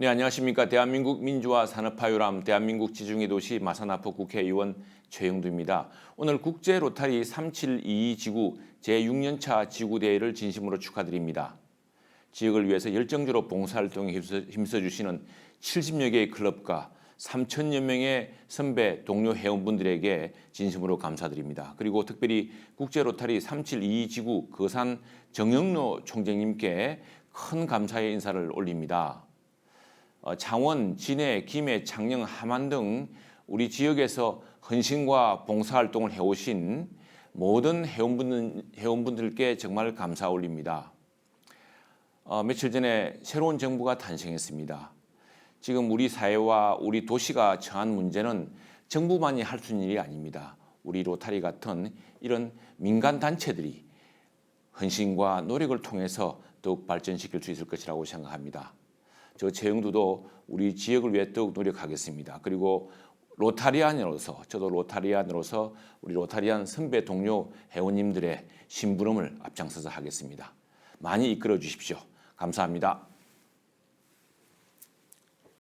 네, 안녕하십니까. 대한민국 민주화 산업화유람 대한민국 지중해 도시 마산아포 국회의원 최영두입니다. 오늘 국제 로타리 3722 지구 제6년차 지구대회를 진심으로 축하드립니다. 지역을 위해서 열정적으로 봉사활동에 힘써, 힘써주시는 70여 개의 클럽과 3천여 명의 선배 동료 회원분들에게 진심으로 감사드립니다. 그리고 특별히 국제 로타리 3722 지구 거산 정영로 총장님께 큰 감사의 인사를 올립니다. 어, 창원, 진해, 김해, 창녕, 함안 등 우리 지역에서 헌신과 봉사활동을 해오신 모든 회원분, 회원분들께 정말 감사 올립니다. 어, 며칠 전에 새로운 정부가 탄생했습니다. 지금 우리 사회와 우리 도시가 처한 문제는 정부만이 할 수 있는 일이 아닙니다. 우리 로타리 같은 이런 민간 단체들이 헌신과 노력을 통해서 더욱 발전시킬 수 있을 것이라고 생각합니다. 저 최영두도 우리 지역을 위해 더욱 노력하겠습니다. 그리고 로타리안으로서 저도 로타리안으로서 우리 로타리안 선배 동료 회원님들의 심부름을 앞장서서 하겠습니다. 많이 이끌어 주십시오. 감사합니다.